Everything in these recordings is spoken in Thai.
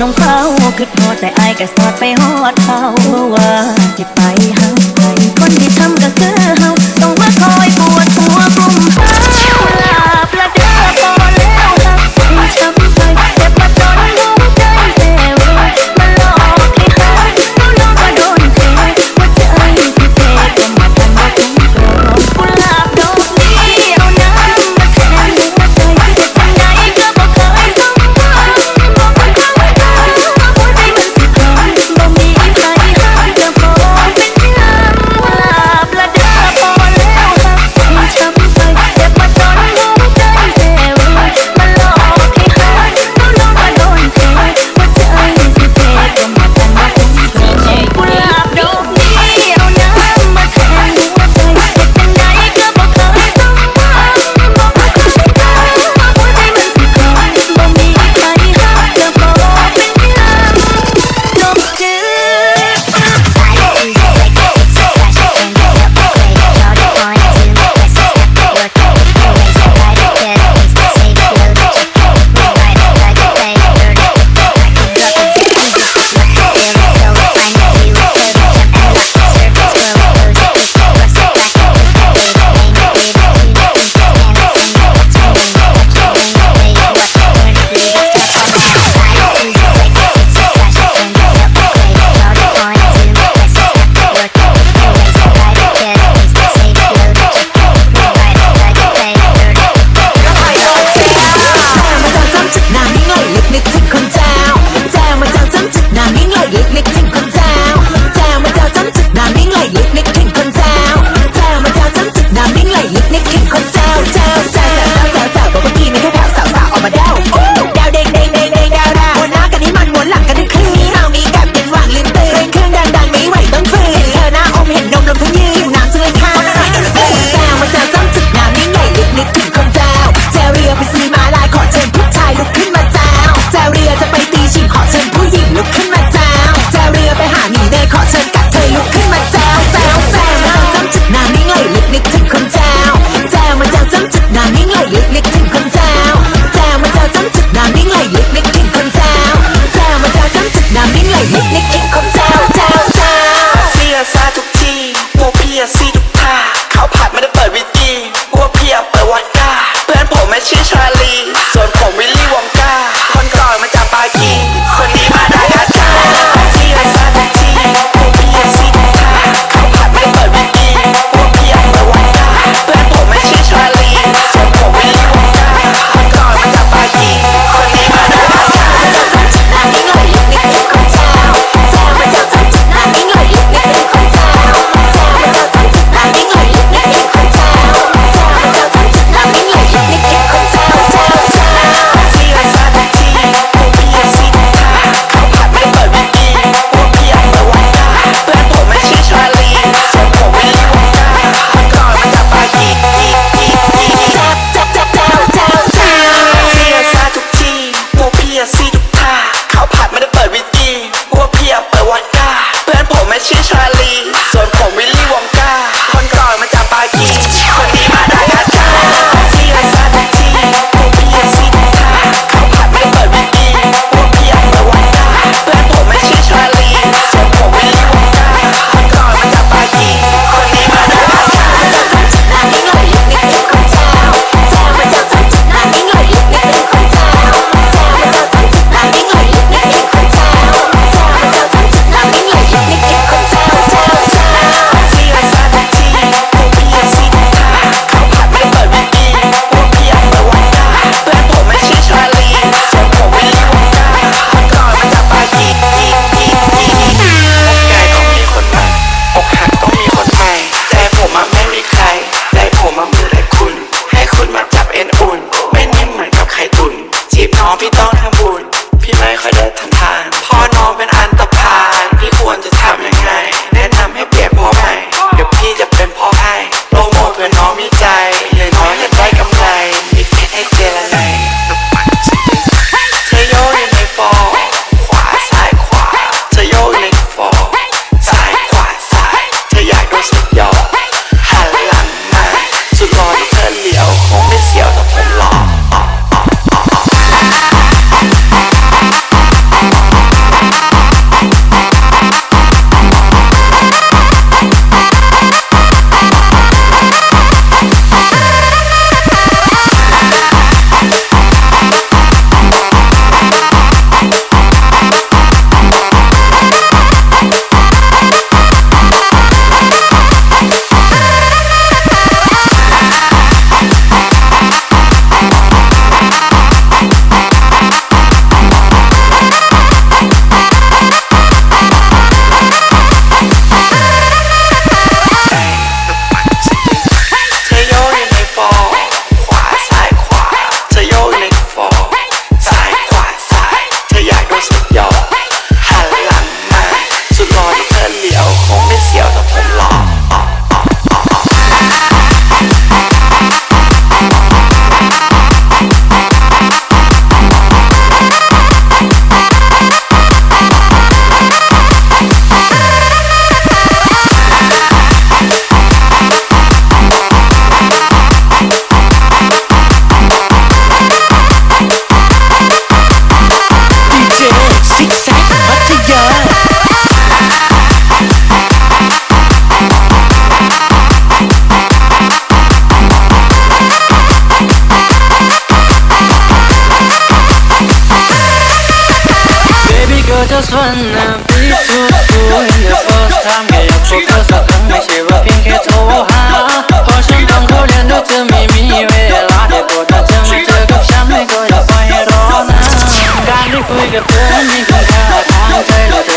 น้องเฝ้าคือพอแต่อายก็สอดไปฮอดเขาว่าที่ไปหาใครคนที่ทำก็คือเฮา just wanna be so cool in the first time Get your focus on the machine, rapping it to a high 我想当初恋的甜蜜蜜味拉的多大怎么这个像那个要放也多难干你会个不你更加看对了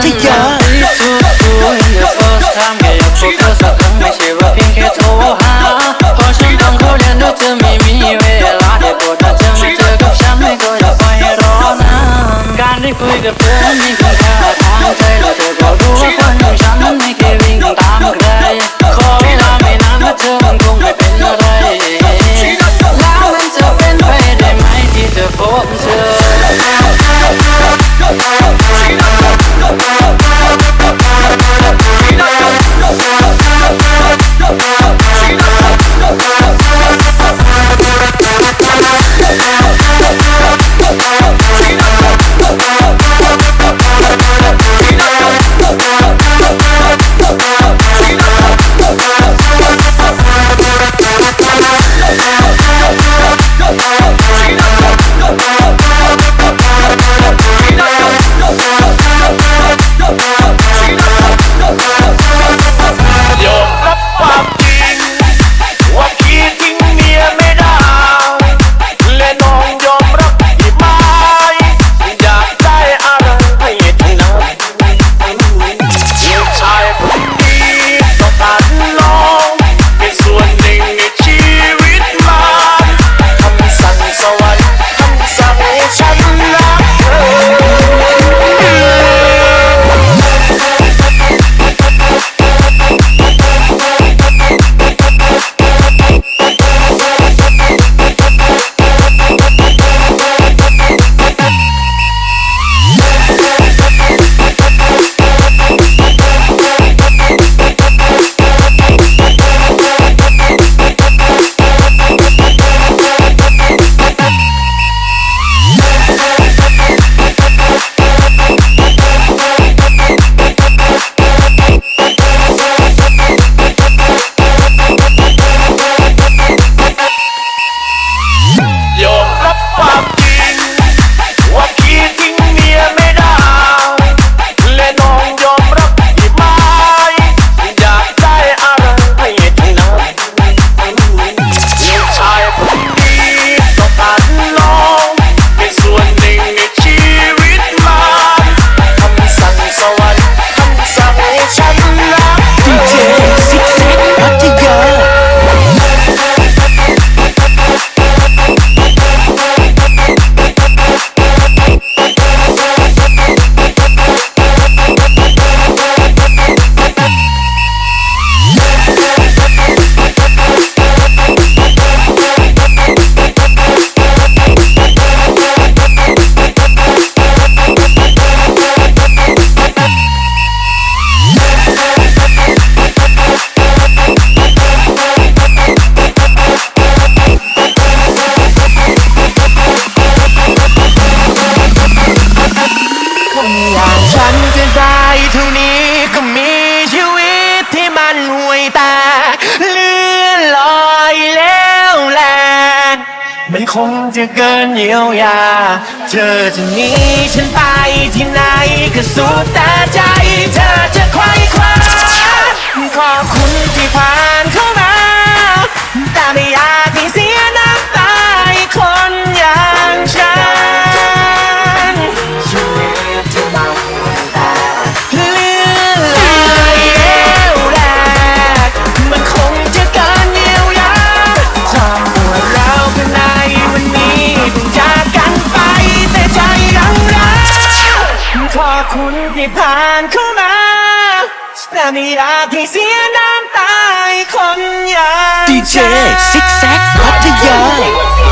ซ girl ก just พั wanna ท be ยา truthful in the first time แค่อยากพบเธอสักครั้งไม่ใช่ว่าเพียงแค่โทรหาเพราะฉันต้องเข้าเรียนด้วยจะไม่มีเวลาได้โปรดถ้าเธอมาเจอกับฉันไม่ก็อย่าปล่อยให้รอนานการได้คุยกับเธอมีคุณค่าทางใจและเธอก็รู้ว่าคนอย่างฉันไม่เคยวิ่งตามใครขอเวลาไม่นานและเธอมันคงไม่เป็นอะไรแล้วมันจะเป็นไปได้ไหมที่จะพบเธอ จะเกินเยียวยา เธอจะหนีฉันไปที่ไหนก็สุดแต่ใจ เธอจะควายคว้าขอบคุณที่ผ่านเข้ามา แต่ไม่อยากานเข้ามาแต่มีอาที่เสียน้ำตาคนยาดีเจซิกแซกพัทยา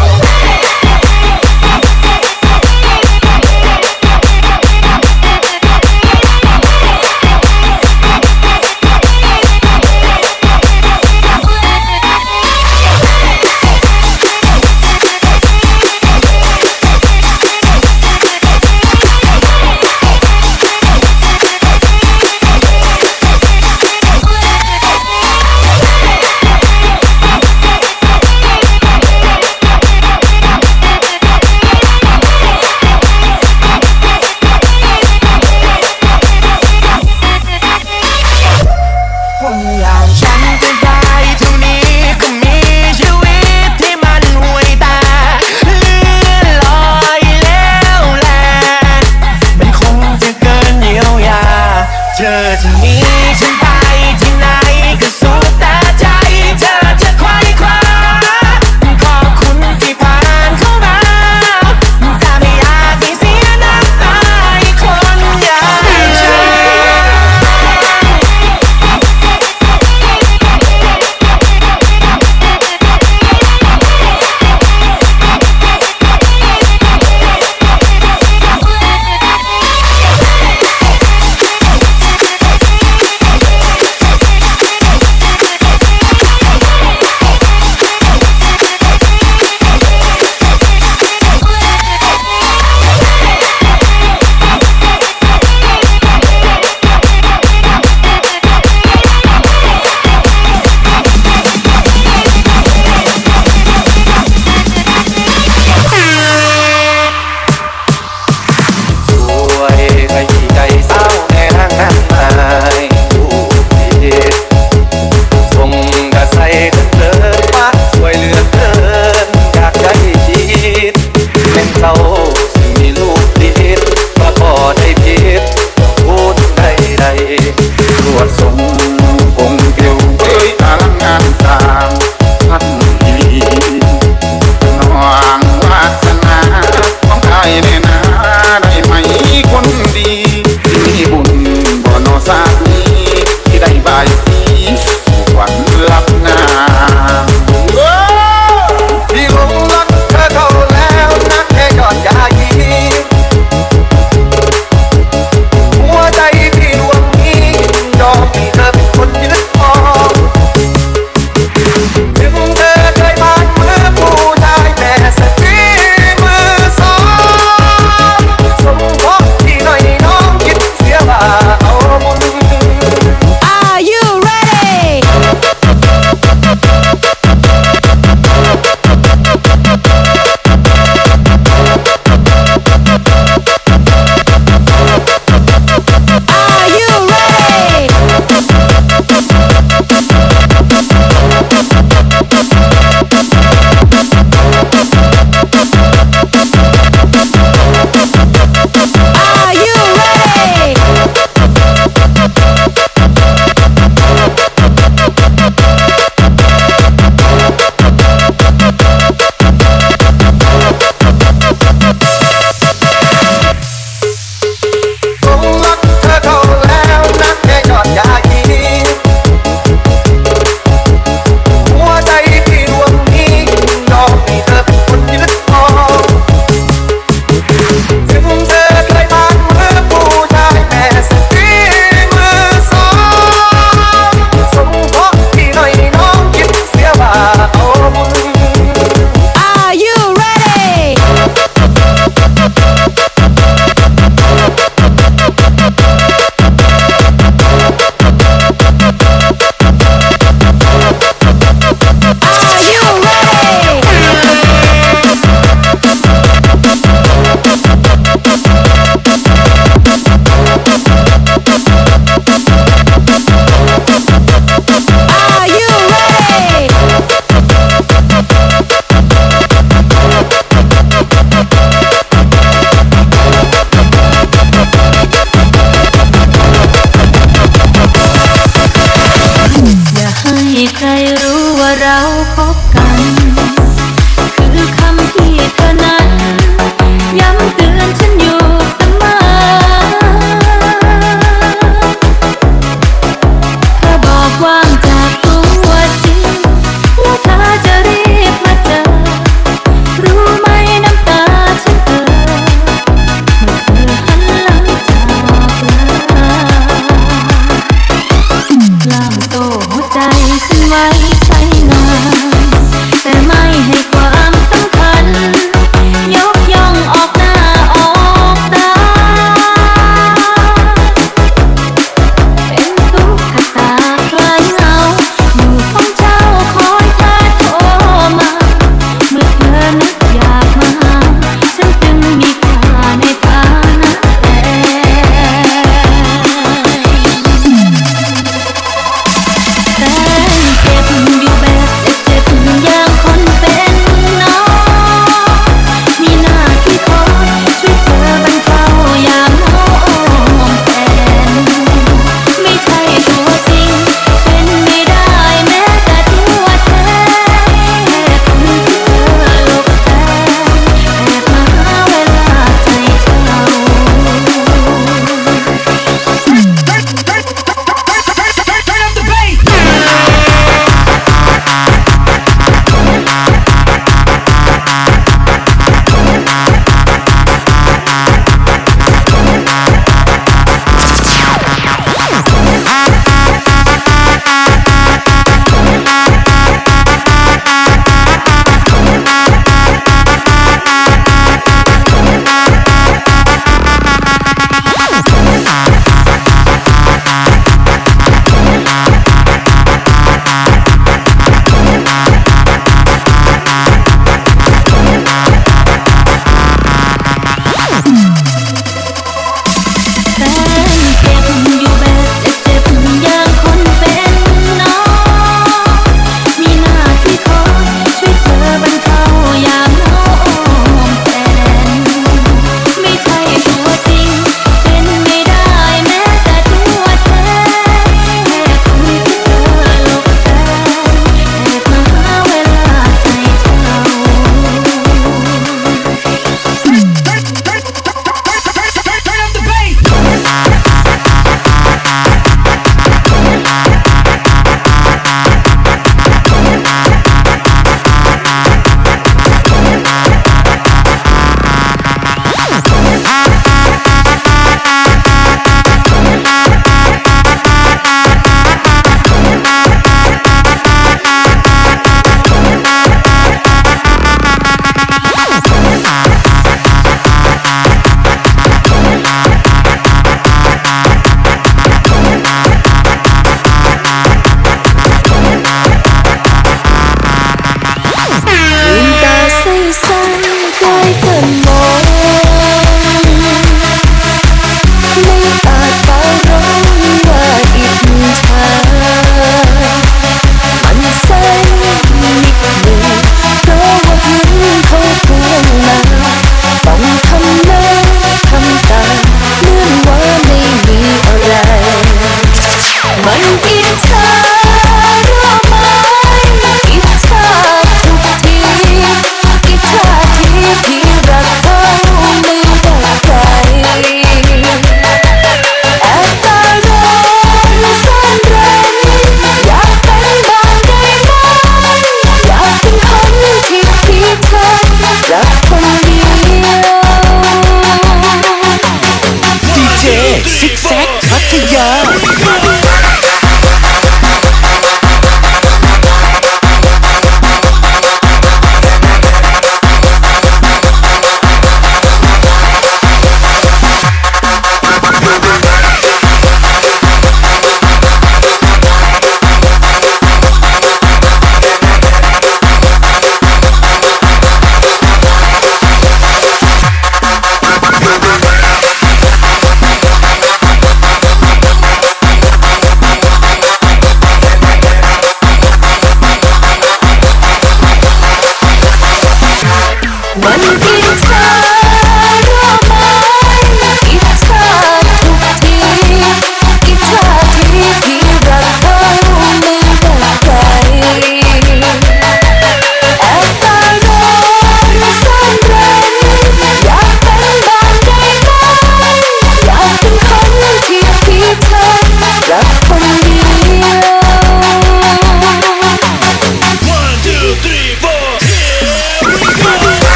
我感。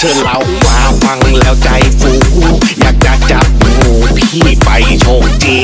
เธอเล่ามาฟังแล้วใจฟูอยากจะจับงูพี่ไปโชคจี